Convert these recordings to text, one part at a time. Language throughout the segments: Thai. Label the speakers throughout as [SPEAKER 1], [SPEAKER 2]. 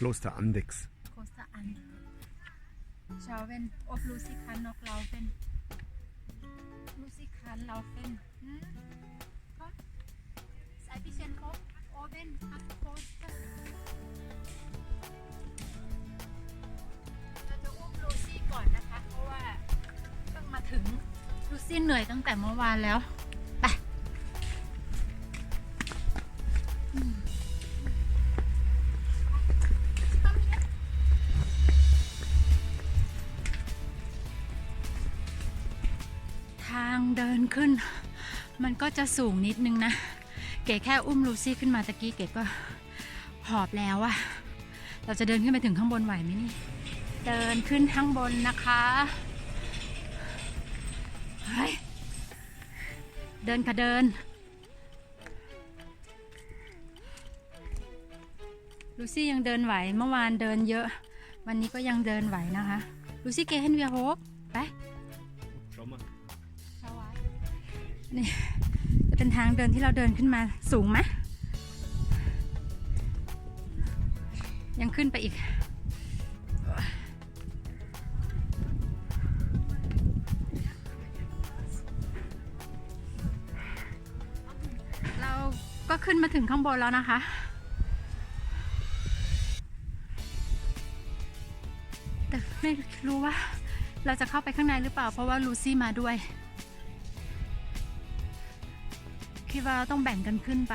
[SPEAKER 1] Kloster Andex.
[SPEAKER 2] Kloster Andex. Schauen, ob Lucy kann noch laufen. Lucy kann laufen. Hm? Komm. Ist ein bisschen hoch. Oben am Kloster. เราจะอุ้มลูซี่ก่อนนะคะ เพราะว่าเพิ่งมาถึงลูซี่เหนื่อยตั้งแต่เมื่อวานแล้ว ไป ทางเดินขึ้น มันก็จะสูงนิดนึงนะ เก๋แค่อุ้มลูซี่ขึ้นมาตะกี้เก๋ก็หอบแล้วอะเราจะเดินขึ้นไปถึงข้างบนไหวไหมนี่ เดินขึ้นข้างบนนะคะเฮ้ยเดินค่ะเดิน ลูซี่ยังเดินไหวเมื่อวานเดินเยอะ วันนี้ก็ยังเดินไหวนะคะ ลูซี่เกเฮนเวียโฮปไป
[SPEAKER 1] Schau mal.
[SPEAKER 2] นี่จะเป็นทางเดินที่เราเดินขึ้นมาสูงไหมยังขึ้นไปอีก เราก็ขึ้นมาถึงข้างบนแล้วนะคะแต่ไม่รู้ว่าเราจะเข้าไปข้างในหรือเปล่า เพราะว่าลูซี่มาด้วย คิดว่าเราต้องแบ่งกันขึ้นไป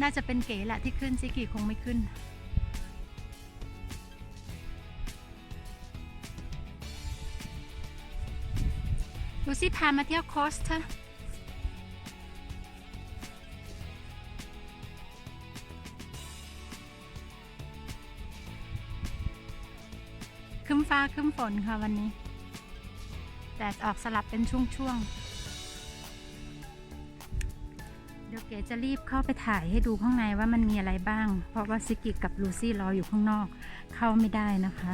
[SPEAKER 2] น่าจะเป็นเก๋แหละที่ขึ้นซิกิคงไม่ขึ้นลูซี่พามาเที่ยวโคสเถอะครึ้มฟ้า ครึ้มฝนค่ะวันนี้ แดดออกสลับเป็นช่วงๆ เก๋จะรีบเข้าไปถ่ายให้ดูข้างในว่ามันมีอะไรบ้าง เพราะว่าซิกิกับลูซี่รออยู่ข้างนอก เข้าไม่ได้นะคะ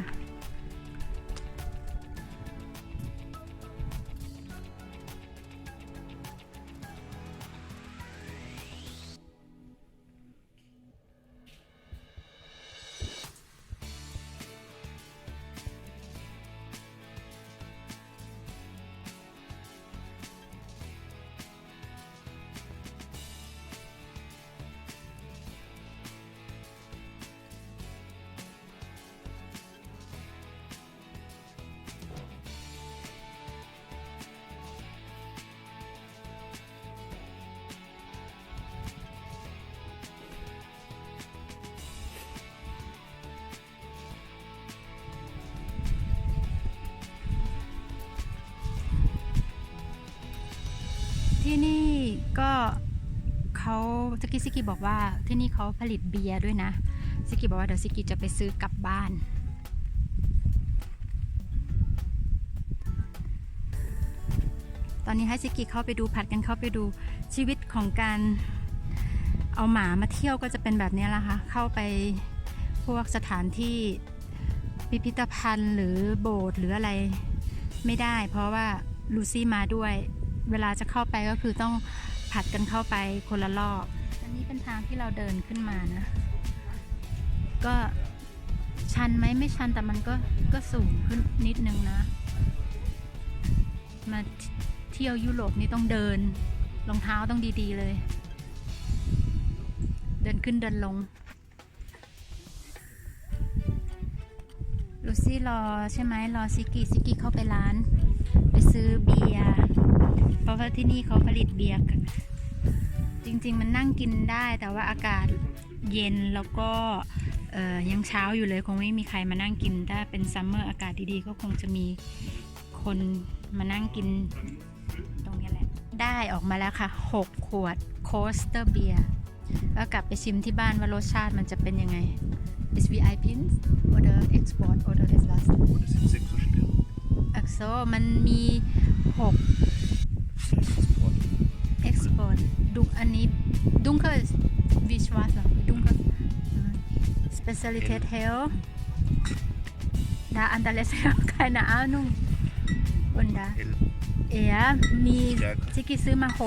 [SPEAKER 2] ที่นี่ก็เขาสกิซิกิบอกว่าที่นี่เขาผลิตเบียร์ด้วยนะซิกิบอกว่าเดี๋ยวซิกิจะไปซื้อกลับบ้านตอนนี้ให้ซิกิเข้าไปดูผัดกันเข้าไปดูชีวิตของการเอาหมามาเที่ยวก็จะเป็นแบบนี้ละค่ะ เข้าไปพวกสถานที่พิพิธภัณฑ์หรือโบสถ์หรืออะไรไม่ได้ เพราะว่าลูซี่มาด้วย เวลาจะเข้าไปก็คือต้องผัดกันเข้าไปคนละรอบ อันนี้เป็นทางที่เราเดินขึ้นมานะ ก็ชันไหมไม่ชันแต่มันก็ก็สูงขึ้นนิดนึงนะ มาเที่ยวยุโรปนี่ต้องเดินรองเท้าต้องดีๆเลย เดินขึ้นเดินลงลูซี่รอใช่ไหมรอซิกิซิกิเข้าไปร้าน ไปซื้อเบียร์ เพราะว่าที่นี่เขาผลิตเบียร์กันจริง ๆ มันนั่งกินได้แต่ว่าอากาศเย็นแล้วก็เอ่อยังเช้าอยู่เลยคงไม่มีใครมานั่งกิน ถ้าเป็นซัมเมอร์อากาศดีๆ ก็คงจะมีคนมานั่งกินตรงนี้แหละ ได้ออกมาแล้วค่ะ 6 ขวดโคสเตอร์เบียร์แล้วกลับไปชิมที่บ้านว่ารสชาติมันจะเป็นยังไง Is VIP oder Export oder ist was
[SPEAKER 1] Oh, das sind sechs verschiedene.
[SPEAKER 2] อักโซมันมี 6 Export ดุอันนี้ dunkel wie schwarz là dunkel Spezialität hell da anderes keine Ahnung und da
[SPEAKER 1] Hell.
[SPEAKER 2] เอ๋มี
[SPEAKER 1] Stärker.
[SPEAKER 2] ซิกิซื้อมา6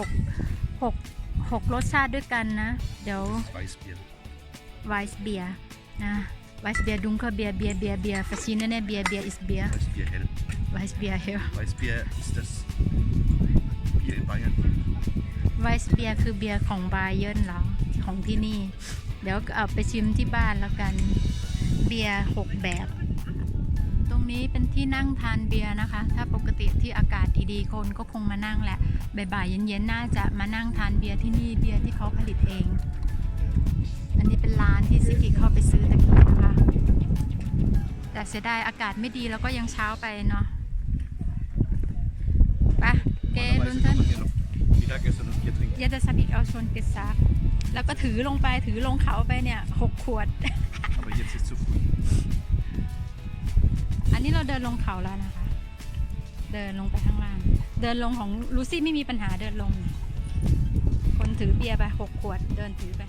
[SPEAKER 2] 6 6รสชาติด้วยกันนะ เดี๋ยว
[SPEAKER 1] Weißbier.
[SPEAKER 2] ไวส์เบียร์นะ Weißbier dunkel Bier Bier Bier Bier verschiedene Bier Bier ist Bier
[SPEAKER 1] Weißbier hell.
[SPEAKER 2] Weißbier hell
[SPEAKER 1] Weißbier ist das Bier in Bayern.
[SPEAKER 2] Weißbier คือเบียร์ของบาเยิร์นเหรอ ของที่นี่ เดี๋ยวเอาไปชิมที่บ้านแล้วกัน เบียร์หกแบบ ตรงนี้เป็นที่นั่งทานเบียร์นะคะ ถ้าปกติที่อากาศดีๆคนก็คงมานั่งแหละ บ่ายๆเย็นๆ น่าจะมานั่งทานเบียร์ที่นี่เบียร์ที่เขาผลิตเอง อันนี้เป็นร้านที่ซิกิเข้าไปซื้อตะกี้นะคะ แต่เสียดายอากาศไม่ดีแล้วก็ยังเช้าไปเนาะไปเกลุน
[SPEAKER 1] Normalerweise
[SPEAKER 2] เท
[SPEAKER 1] kann
[SPEAKER 2] น
[SPEAKER 1] man hier noch Mittagessen und Bier trinken.
[SPEAKER 2] ยาจะซับอีกเอาชนกิซักแล้วก็ถือลงไปถือลงเขาไปเนี่ยหกขวด
[SPEAKER 1] Aber jetzt ist zu früh.
[SPEAKER 2] อันนี้เราเดินลงเขาแล้วนะคะ เดินลงไปข้างล่าง เดินลงของลูซี่ไม่มีปัญหาเดินลง คนถือเบียร์ไปหกขวด เดินถือไป